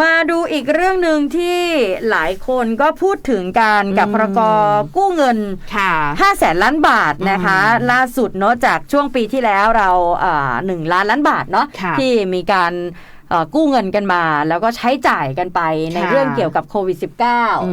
มาดูอีกเรื่องหนึ่งที่หลายคนก็พูดถึงการกับอืมพรกกู้เงินค่ะ5แสนล้านบาทนะคะอืมล่าสุดเนาะจากช่วงปีที่แล้วเราอ่าหนึ่งล้านล้านบาทเนาะค่ะที่มีการเอ่อ กู้เงินกันมา แล้วก็ใช้จ่ายกันไปในค่ะเรื่องเกี่ยวกับโควิดอื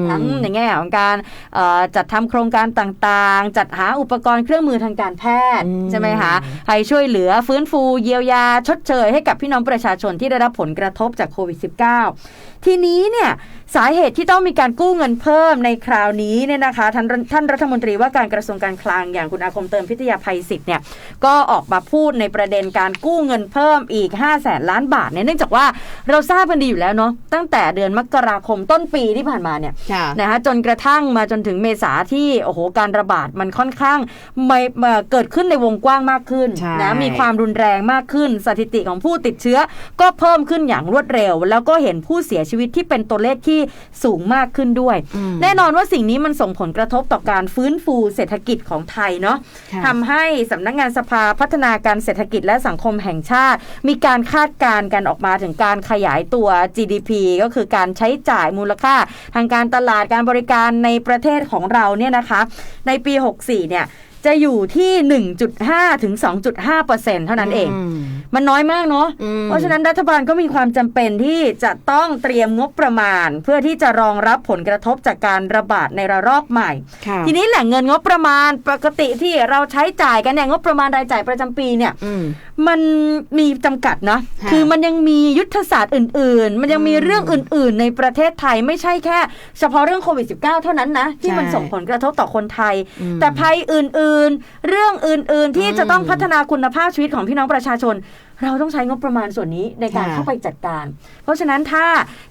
ม -19 ทั้งในแง่ของการเอ่อจัดทำโครงการต่างๆ จัดหาอุปกรณ์เครื่องมือทางการแพทย์อืมใช่ไหมคะให้ช่วยเหลือฟื้นฟูเยียวยาชดเชยให้กับพี่น้องประชาชนที่ได้รับผลกระทบจากโควิด -19 ทีนี้เนี่ยสาเหตุที่ต้องมีการกู้เงินเพิ่มในคราวนี้เนี่ยนะคะท่านท่านรัฐมนตรีว่าการกระทรวงการคลังอย่างคุณอาคมเติมพิทยาภัยศิษย์เนี่ยก็ออกมาพูดในประเด็นการกู้เงินเพิ่มอีก 5 0 0แสนล้านบาทเนี่ยเนื่องจากว่าเราทราบกันดีอยู่แล้วเนาะตั้งแต่เดือนมกราคมต้นปีที่ผ่านมาเนี่ยค่ะนะคะจนกระทั่งมาจนถึงเมษาที่โอ้โหการระบาดมันค่อนข้างไม่มาเกิดขึ้นในวงกว้างมากขึ้นใช่นะมีความรุนแรงมากขึ้นสถิติของผู้ติดเชื้อ ก็เพิ่มขึ้นอย่างรวดเร็ว แล้วก็เห็นผู้เสียชีวิตที่เป็นตัวเลขที่สูงมากขึ้นด้วยอืมแน่นอนว่าสิ่งนี้มันส่งผลกระทบต่อการฟื้นฟูเศรษฐกิจของไทยเนาะค่ะทำให้สำนักงานสภาพัฒนาการเศรษฐกิจและสังคมแห่งชาติ มีการคาดการณ์กันออกมาถึงการขยายตัว GDP ก็คือการใช้จ่ายมูลค่า ทางการตลาดการบริการในประเทศของเราเนี่ยนะคะ ในปี 64 เนี่ย จะอยู่ที่ 1.5 ถึง 2.5เปอร์เซ็นต์เท่านั้นเองมมันน้อยมากเนาะอืมเพราะฉะนั้นรัฐบาลก็มีความจำเป็นที่จะต้องเตรียมงบประมาณ เพื่อที่จะรองรับผลกระทบจากการระบาดในระลอกใหม่ค่ะทีนี้แหล่งเงินงบประมาณปกติที่เราใช้จ่ายกันเนี่ยงบประมาณรายจ่ายประจำปีเนี่ยอื มมันมีจำกัดนะค่ะคือมันยังมียุทธศาสตร์อื่น ๆ มันยังมีอืมเรื่องอื่น ๆ ในประเทศไทยไม่ใช่แค่ เฉพาะเรื่องโควิด -19 เท่านั้นนะที่มันใช่ส่งผลกระทบต่อคนไทยอืมแต่ภัยอื่น ๆ เรื่องอื่น ๆ ที่อืมจะต้องพัฒนาคุณภาพชีวิตของพี่น้องประชาชน เราต้องใช้งบประมาณส่วนนี้ในการค่ะเข้าไปจัดการ เพราะฉะนั้นถ้า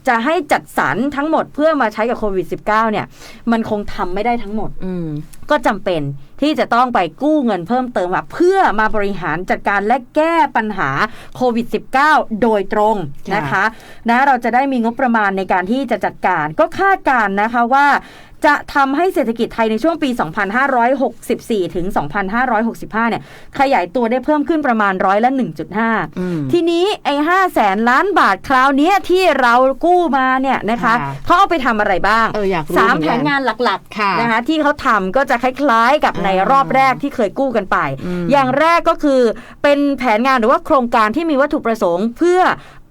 จะให้จัดสรรทั้งหมดเพื่อมาใช้กับโควิด -19 เนี่ย มันคงทำไม่ได้ทั้งหมดอืมก็จำเป็นที่จะต้องไปกู้เงินเพิ่มเติมมาเพื่อมาบริหารจัดการและแก้ปัญหาโควิด -19 โดยตรงค่ะนะคะนะเราจะได้มีงบประมาณในการที่จะจัดการ ก็คาดการณ์นะคะว่าจะทำให้เศรษฐกิจไทยในช่วงปี 2564 ถึง 2565 เนี่ย ขยายตัวได้เพิ่มขึ้นประมาณร้อยละ 1.5อืมทีนี้ไอ้ห้าแสนล้านบาทคราวเนี้ยที่เรากู้มาเนี่ยนะคะค่ะเขาเอาไปทำอะไรบ้างเอออยากรู้สามเหมืแผอนกันนงานหลักค่ะๆนะคะที่เขาทำก็จะคล้ายๆ กับในอ่ารอบแรกที่เคยกู้กันไปอืมอย่างแรกก็คือเป็นแผนงานหรือว่าโครงการที่มีวัตถุประสงค์เพื่อ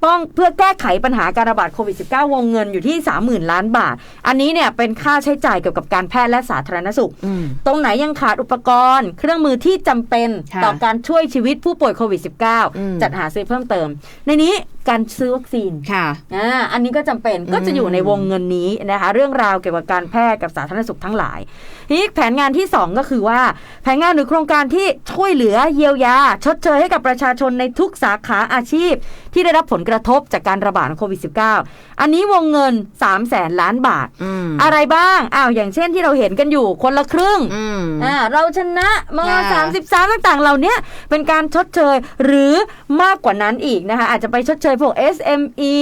ป้องเพื่อแก้ไขปัญหาการระบาดโควิด -19 วงเงินอยู่ที่ 30,000 ล้านบาท อันนี้เนี่ยเป็นค่าใช้จ่ายเกี่ยวกับการแพทย์และสาธารณสุขอืมตรงไหนยังขาดอุปกรณ์ เครื่องมือที่จำเป็นค่ะต่อการช่วยชีวิตผู้ป่วยโควิดอืม -19 จัดหาซื้อเพิ่มเติม ในนี้ การซื้อวัคซีนค่ะอ่าอันนี้ก็จำเป็นอืมก็จะอยู่ในวงเงินนี้นะคะ เรื่องราวเกี่ยวกับการแพทย์กับสาธารณสุขทั้งหลายทีนี้แผนงานที่ 2 ก็คือว่า แผนงานหรือโครงการที่ช่วยเหลือเยียวยา ชดเชยให้กับประชาชนในทุกสาขาอาชีพ ที่ได้รับผลกระทบจากการระบาดของโควิด -19 อันนี้วงเงิน3 0 0แสนล้านบาทอืมอะไรบ้างอ้าวอย่างเช่นที่เราเห็นกันอยู่คนละครึ่งอืมอ่าเราชนะมค่ะสามสิบสามต่างๆ เหล่านี้เป็นการชดเชยหรือมากกว่านั้นอีกนะคะ อาจจะไปชดเชยพวก SME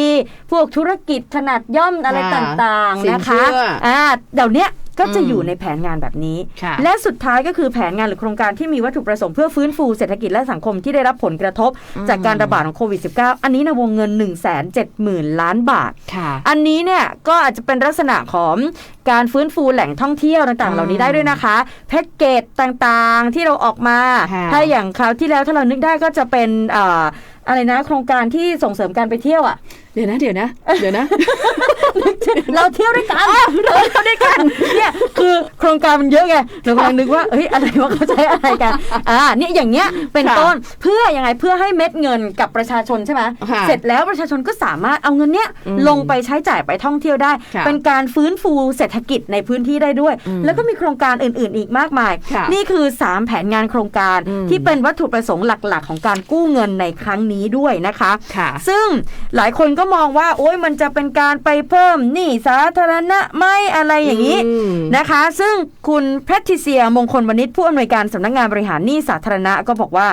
พวกธุรกิจขนาดย่อมอะไรค่ะต่างสิๆนนะคะเชื่ออ่อ่าเดี๋ยวเนี้ย ก็จะอืมอยู่ในแผนงานแบบนี้ค่ะและสุดท้ายก็คือแผนงานหรือโครงการที่มีวัตถุประสงค์เพื่อฟื้นฟูเศรษฐกิจและสังคมที่ได้รับผลกระทบอืมจากการระบาดของโควิด -19 อันนี้นะวงเงิน 1 7 0 0 0 0 ล้านบาทค่ะอันนี้เนี่ยก็อาจจะเป็นลักษณะของการฟื้นฟูแหล่งท่องเที่ยวต่างๆ เหล่านี้ได้ด้วยนะคะแพ็กเกจต่างๆที่เราออกมาค่ะถ้าอย่างคราวที่แล้วถ้าเรานึกได้ก็จะเป็นเอ่ออะไรนะโครงการที่ส่งเสริมการไปเที่ยวอะเดี๋ยวนะเดี๋ยวนะเดี๋ยวนะ เราเที่ยวด้วยกันเราเที่ยวด้วยกันเนี่ยคือโครงการมันเยอะไงเรากำลังนึกว่าเฮ้ยอะไรว่าเขาใช้อะไรกันอ่าเนี่ยอย่างเงี้ยเป็นค่ะต้นเพื่อยังไงเพื่อให้เม็ดเงินกับประชาชนใช่ไหมค่ะเสร็จแล้วประชาชนก็สามารถเอาเงินเนี้ยอืมลงไปใช้จ่ายไปท่องเที่ยวได้ค่ะเป็นการฟื้นฟูเศรษฐกิจในพื้นที่ได้ด้วยอืมแล้วก็มีโครงการอื่น ๆ อีกมากมายค่ะนี่คือ 3 แผนงานโครงการอืมที่เป็นวัตถุประสงค์หลัก ๆ ของการกู้เงินในครั้งนี้ด้วยนะคะค่ะซึ่งหลายคนก็มองว่า โอ้ยมันจะเป็นการไปเพิ่มหนี้สาธารณะไหม่อะไรอย่างนี้อืมนะคะ ซึ่งคุณแพทริเซียมงคลวณิชผู้อำนวยการสำนักงานบริหารหนี้สาธารณะก็บอกว่า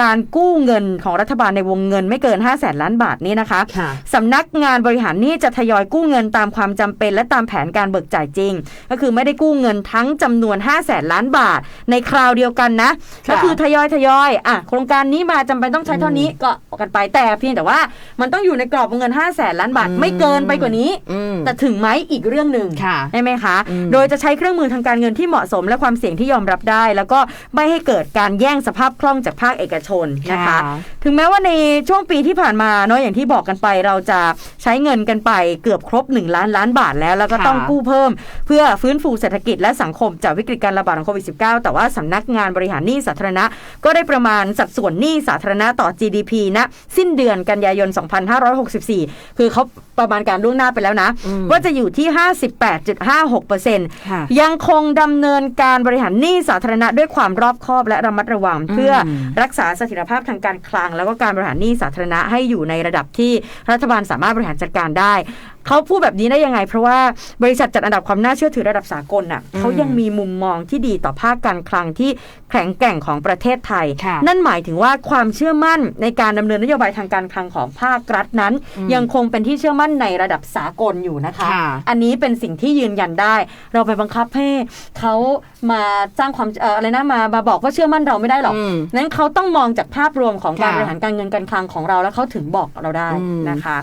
การกู้เงินของรัฐบาลในวงเงินไม่เกิน 5 0 0แสนล้านบาทนี้นะคะค่ะสำนักงานบริหารหนี้จะทยอยกู้เงินตามความจำเป็น และตามแผนการเบิกจ่ายจริง ก็คือไม่ได้กู้เงินทั้งจำนวน 5 0 0แสนล้านบาท ในคราวเดียวกันนะค่ะก็คือทยอยทยอยอะโครงการนี้มาจำเป็นต้องใช้เท่านี้ก็โกันไปแต่เพียงแต่ว่ามันต้องอยู่ในกรอบวงเงิน 5 0 0แสนล้านบาทอืมไม่เกินไปกว่านี้อืมแต่ถึงไหมอีกเรื่องหนึ่งค่ะใช่ไหมคะอืมโดยจะใช้เครื่องมือทางการเงินที่เหมาะสมและความเสี่ยงที่ยอมรับได้ แล้วก็ไม่ให้เกิดการแย่งสภาพคล่องจากภาคเอกชนนะคะ ถึงแม้ว่าในช่วงปีที่ผ่านมาเนาะอย่างที่บอกกันไปเราจะใช้เงินกันไปเกือบครบ 1 ล้านล้านบาทแล้ว แล้วก็ค่ะต้องกู้เพิ่ม เพื่อฟื้นฟูเศรษฐกิจและสังคมจากวิกฤตการระบาดของโควิด -19 แต่ว่าสำนักงานบริหารหนี้สาธารณะ ก็ได้ประมาณสัดส่วนหนี้สาธารณะต่อ GDP ณสิ้นเดือนกันยายน 2564 คือเขาประมาณการล่วงหน้าไปแล้วนะอืมว่าจะอยู่ที่ 58.56%ค่ะยังคงดำเนินการบริหารหนี้สาธารณะด้วยความรอบคอบและระมัดระวัง เพื่อรักษาเสถียรภาพทางการคลัง แล้วก็การบริหารหนี้สาธารณะให้อยู่ในระดับที่รัฐบาลสามารถบริหารจัดการได้ เขาพูดแบบนี้ได้ยังไง เพราะว่าบริษัทจัดอันดับความน่าเชื่อถือระดับสากลน่ะเขายังมีมุมมองที่ดีต่อภาคการคลังที่แข็งแกร่งของประเทศไทยค่ะนั่นหมายถึงว่าความเชื่อมั่นในการดำเนินนโยบายทางการคลังของภาครัฐนั้น ยังคงเป็นที่เชื่อมั่นในระดับสากลอยู่นะคะค่ะอันนี้เป็นสิ่งที่ยืนยันได้ เราไปบังคับให้เขามาสร้างความเอ่ออะไรนะมามาบอกว่าเชื่อมั่นเราไม่ได้หรอกอืมนั้นเขาต้องมองจากภาพรวมของการค่ะบริหารการเงินการคลังของเราแล้วเขาถึงบอกเราได้อืมนะคะ